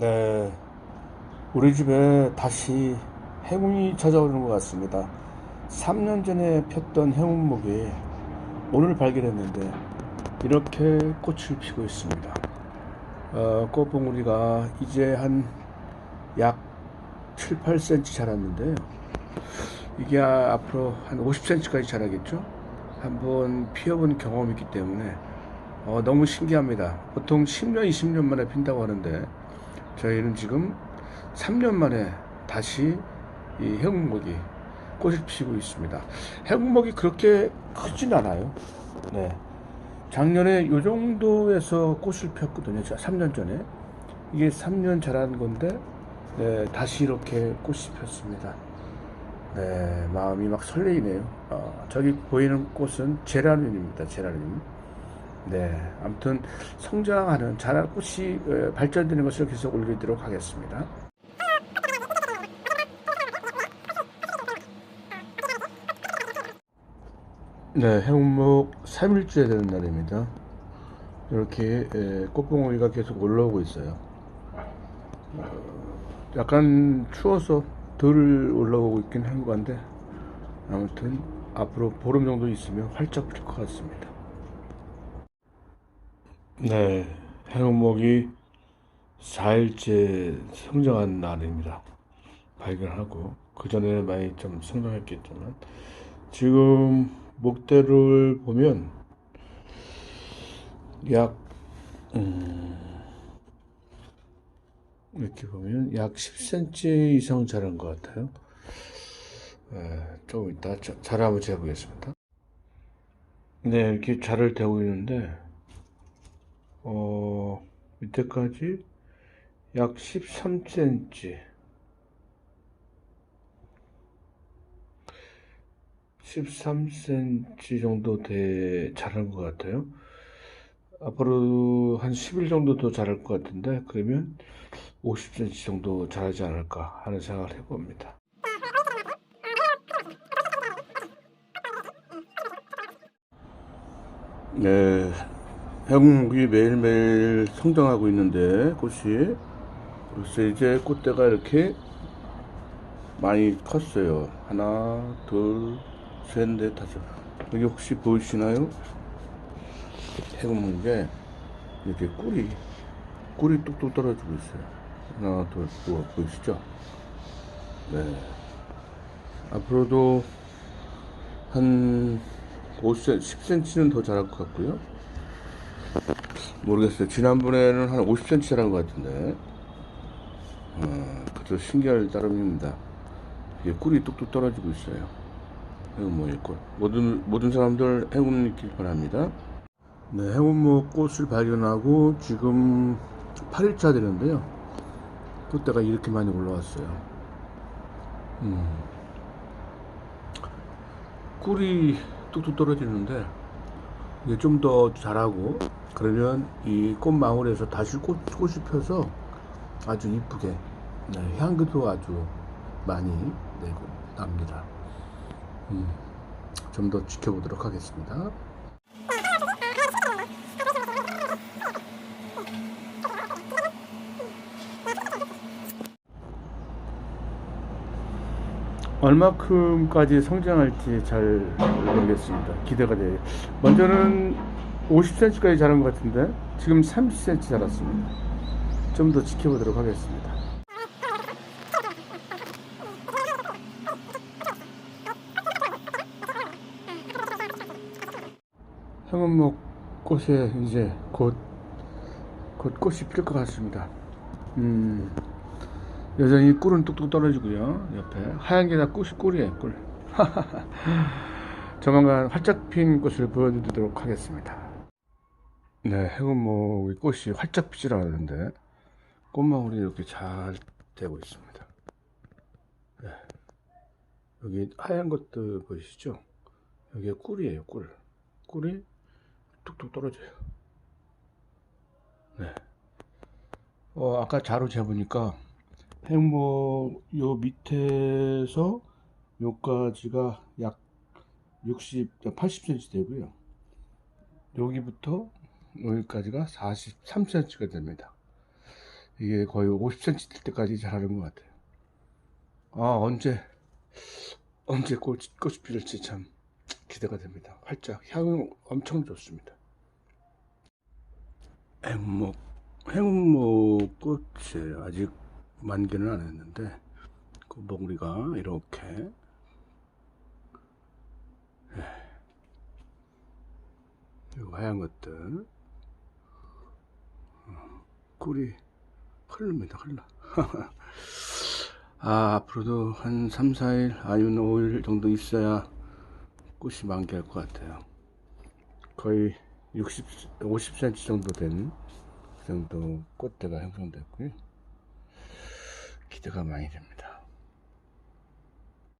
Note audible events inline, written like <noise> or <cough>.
네, 우리 집에 다시 행운이 찾아오는 것 같습니다. 3년 전에 폈던 행운목이 오늘 발견했는데 이렇게 꽃을 피고 있습니다. 어, 꽃봉우리가 이제 한 약 7, 8cm 자랐는데요. 이게 아- 앞으로 한 50cm까지 자라겠죠? 한번 피워본 경험이 있기 때문에 어, 너무 신기합니다. 보통 10년, 20년 만에 핀다고 하는데 저희는 지금 3년 만에 다시 이 해국목이 꽃을 피우고 있습니다. 해국목이 그렇게 크진 않아요. 네. 작년에 이 정도에서 꽃을 폈거든요. 3년 전에. 이게 3년 자란 건데, 네, 다시 이렇게 꽃이 폈습니다. 네, 마음이 막 설레이네요. 어, 저기 보이는 꽃은 제라늄입니다. 제라늄. 네, 아무튼 성장하는 자랄 꽃이 에, 발전되는 것을 계속 올리도록 하겠습니다. 네, 해운목 3일째 되는 날입니다. 이렇게 에, 꽃봉오리가 계속 올라오고 있어요. 어, 약간 추워서 덜 올라오고 있긴 한 건데 아무튼 앞으로 보름 정도 있으면 활짝 필 것 같습니다. 네, 해운목이 4일째 성장한 날입니다. 발견하고 그 전에 많이 좀 성장했겠지만 지금 목대를 보면 약 음, 이렇게 보면 약 10cm 이상 자란 것 같아요. 에, 조금 이따 자, 자를 한번 재보겠습니다. 네, 이렇게 자를 대고 있는데 어, 밑에까지 약 13cm 13cm 정도 돼 자란 것 같아요. 앞으로 한 10일 정도 더 자랄 것 같은데 그러면 50cm 정도 자라지 않을까 하는 생각을 해봅니다. 네, 해국목이 매일매일 성장하고 있는데 꽃이 벌써 이제 꽃대가 이렇게 많이 컸어요. 하나, 둘, 셋, 넷, 다섯. 여기 혹시 보이시나요? 해국목에 이렇게 꿀이 꿀이 뚝뚝 떨어지고 있어요. 하나, 둘, 뭐 보이시죠? 네. 앞으로도 한 5cm, 10cm는 더 자랄 것 같고요. 모르겠어요. 지난번에는 한 50cm 자란 것 같은데. 어, 그저 신기할 따름입니다. 이게 꿀이 뚝뚝 떨어지고 있어요. 행운목의 꿀. 모든, 모든 사람들 행운 있길 바랍니다. 네, 행운목 꽃을 발견하고 지금 8일차 되는데요. 꽃대가 이렇게 많이 올라왔어요. 음. 꿀이 뚝뚝 떨어지는데 이게 좀 더 자라고 그러면 이 꽃망울에서 다시 꽃, 꽃이 펴서 아주 이쁘게 네, 향기도 아주 많이 내고 납니다. 음, 좀 더 지켜보도록 하겠습니다. 얼마큼까지 성장할지 잘 모르겠습니다. 기대가 돼요. 먼저는 50cm까지 자란 것 같은데 지금 30cm 자랐습니다. 좀 더 지켜보도록 하겠습니다. 향은목 꽃에 이제 곧, 곧 꽃이 필 것 같습니다. 음, 여전히 꿀은 뚝뚝 떨어지고요. 옆에 하얀 게 다 꿀이 꿀이에요, 꿀. <laughs> 조만간 활짝 핀 꽃을 보여드리도록 하겠습니다. 네, 해군목의 꽃이 활짝 피질 않았는데 꽃망울이 이렇게 잘 되고 있습니다. 네. 여기 하얀 것도 보이시죠? 여기가 꿀이에요, 꿀. 꿀이 뚝뚝 떨어져요. 네. 어, 아까 자로 재보니까 행복 요 밑에서 요까지가 약 60, 80cm 되고요. 여기부터 여기까지가 43cm가 됩니다. 이게 거의 50cm 될 때까지 자라는 것 같아요. 아, 언제, 언제 꽃, 꽃이 피울지 참 기대가 됩니다. 활짝, 향은 엄청 좋습니다. 행목, 행목 꽃이 아직 만개는 안 했는데, 그 몽리가 이렇게, 예. 이 하얀 것들, 어, 꿀이 흐릅니다, 흘러. <laughs> 아, 앞으로도 한 3, 4일 아니면 5일 정도 있어야 꽃이 만개할 것 같아요. 거의 60, 50cm 정도 된 그 정도 꽃대가 형성됐고요. 기대가 많이 됩니다.